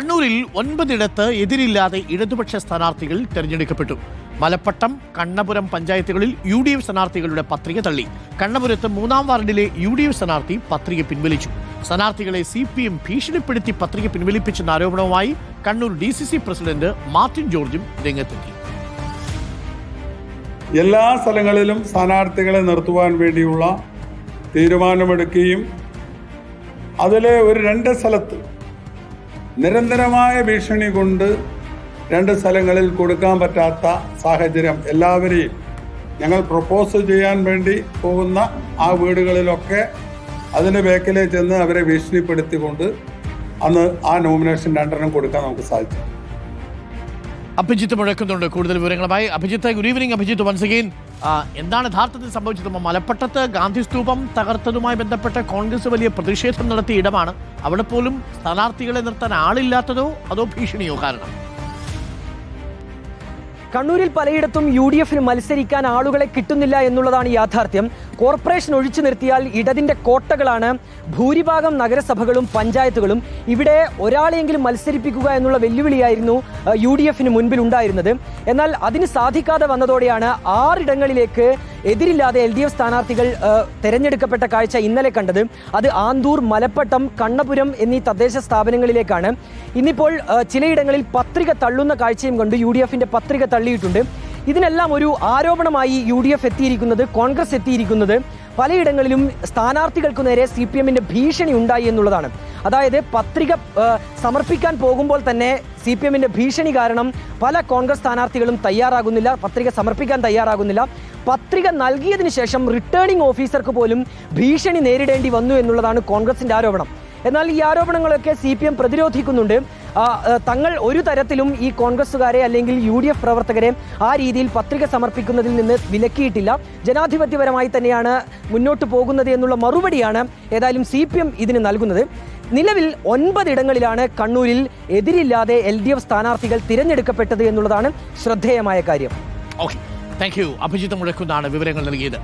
കണ്ണൂരിൽ ഒൻപതിടത്ത് എതിരില്ലാതെ ഇടതുപക്ഷ സ്ഥാനാർത്ഥികൾ തെരഞ്ഞെടുക്കപ്പെട്ടു. മലപ്പട്ടം കണ്ണപുരം പഞ്ചായത്തുകളിൽ യു ഡി എഫ് സ്ഥാനാർത്ഥികളുടെ പത്രിക തള്ളി. കണ്ണപുരത്ത് മൂന്നാം വാർഡിലെ യു ഡി എഫ് സ്ഥാനാർത്ഥി പത്രിക പിൻവലിച്ചു. സ്ഥാനാർത്ഥികളെ സി പി എം ഭീഷണിപ്പെടുത്തി പത്രിക പിൻവലിപ്പിച്ചെന്ന ആരോപണവുമായി Kannur D C C president Martin ജോർജും രംഗത്തെത്തി. എല്ലാ സ്ഥലങ്ങളിലും സ്ഥാനാർത്ഥികളെ നിർത്തുവാൻ വേണ്ടിയുള്ള തീരുമാനമെടുക്കുകയും അതിലെ ഒരു രണ്ട് സ്ഥലത്ത് നിരന്തരമായ ഭീഷണി കൊണ്ട് രണ്ട് സ്ഥലങ്ങളിൽ കൊടുക്കാൻ പറ്റാത്ത സാഹചര്യം എല്ലാവരെയും ഞങ്ങൾ പ്രപ്പോസ് ചെയ്യാൻ വേണ്ടി പോകുന്ന ആ വീടുകളിലൊക്കെ അതിന്റെ ബേക്കിലേ ചെന്ന് അവരെ ഭീഷണിപ്പെടുത്തിക്കൊണ്ട് അന്ന് ആ നോമിനേഷൻ രണ്ടെണ്ണം കൊടുക്കാൻ നമുക്ക് സാധിച്ചു. അഭിജിത്ത് മുഴക്കുന്നുണ്ട്. കൂടുതൽ വിവരങ്ങളുമായി Abhijith good evening Abhijith once again എന്താണ് യഥാർത്ഥത്തിൽ സംഭവിച്ചത്? മലപ്പട്ടത്ത് ഗാന്ധി സ്തൂപം തകർത്തതുമായി ബന്ധപ്പെട്ട് കോൺഗ്രസ് വലിയ പ്രതിഷേധം നടത്തിയ ഇടമാണ്. അവിടെ പോലും സ്ഥാനാർത്ഥികളെ നിർത്താൻ ആളില്ലാത്തതോ അതോ ഭീഷണിയോ കാരണം? കണ്ണൂരിൽ പലയിടത്തും യു ഡി എഫിന് മത്സരിക്കാൻ ആളുകളെ കിട്ടുന്നില്ല എന്നുള്ളതാണ് യാഥാർത്ഥ്യം. കോർപ്പറേഷൻ ഒഴിച്ചു നിർത്തിയാൽ ഇടതിന്റെ കോട്ടകളാണ് ഭൂരിഭാഗം നഗരസഭകളും പഞ്ചായത്തുകളും. ഇവിടെ ഒരാളെയെങ്കിലും മത്സരിപ്പിക്കുക എന്നുള്ള വെല്ലുവിളിയായിരുന്നു യു ഡി എഫിന് മുൻപിൽ ഉണ്ടായിരുന്നത് എന്നാൽ അതിന് സാധിക്കാതെ വന്നതോടെയാണ് ആറിടങ്ങളിലേക്ക് എതിരില്ലാതെ എൽ ഡി എഫ് സ്ഥാനാർത്ഥികൾ തെരഞ്ഞെടുക്കപ്പെട്ട കാഴ്ച ഇന്നലെ കണ്ടത് അത് ആന്തൂർ മലപ്പട്ടം കണ്ണപുരം എന്നീ തദ്ദേശ സ്ഥാപനങ്ങളിലേക്കാണ്. ഇന്നിപ്പോൾ ചിലയിടങ്ങളിൽ പത്രിക തള്ളുന്ന കാഴ്ചയും കണ്ടു യു ഡി എഫിന്റെ പത്രിക തള്ളിയിട്ടുണ്ട്. ഇതിനെല്ലാം ഒരു ആരോപണമായി യു ഡി എഫ് എത്തിയിരിക്കുന്നത് കോൺഗ്രസ് എത്തിയിരിക്കുന്നത്. പലയിടങ്ങളിലും സ്ഥാനാർത്ഥികൾക്കു നേരെ സി പി എമ്മിന്റെ ഭീഷണി ഉണ്ടായി എന്നുള്ളതാണ്. അതായത് പത്രിക സമർപ്പിക്കാൻ പോകുമ്പോൾ തന്നെ സി പി എമ്മിന്റെ ഭീഷണി കാരണം പല കോൺഗ്രസ് സ്ഥാനാർത്ഥികളും തയ്യാറാകുന്നില്ല പത്രിക സമർപ്പിക്കാൻ തയ്യാറാകുന്നില്ല. പത്രിക നൽകിയതിനു ശേഷം റിട്ടേണിംഗ് ഓഫീസർക്ക് പോലും ഭീഷണി നേരിടേണ്ടി വന്നു എന്നുള്ളതാണ് കോൺഗ്രസിന്റെ ആരോപണം. എന്നാൽ ഈ ആരോപണങ്ങളൊക്കെ സി പി എം പ്രതിരോധിക്കുന്നുണ്ട്. തങ്ങൾ ഒരു തരത്തിലും ഈ കോൺഗ്രസുകാരെ അല്ലെങ്കിൽ യു ഡി എഫ് പ്രവർത്തകരെ ആ രീതിയിൽ പത്രിക സമർപ്പിക്കുന്നതിൽ നിന്ന് വിലക്കിയിട്ടില്ല. ജനാധിപത്യപരമായി തന്നെയാണ് മുന്നോട്ട് പോകുന്നത് എന്നുള്ള മറുപടിയാണ് ഏതായാലും സി പി എം ഇതിന് നൽകുന്നത്. നിലവിൽ ഒൻപതിടങ്ങളിലാണ് കണ്ണൂരിൽ എതിരില്ലാതെ എൽ ഡി എഫ് സ്ഥാനാർത്ഥികൾ തിരഞ്ഞെടുക്കപ്പെട്ടത് എന്നുള്ളതാണ് ശ്രദ്ധേയമായ കാര്യം. ഓക്കെ താങ്ക് യു അഭിജിത്ത് മുഴക്കുന്നാണ് വിവരങ്ങൾ നൽകിയത്.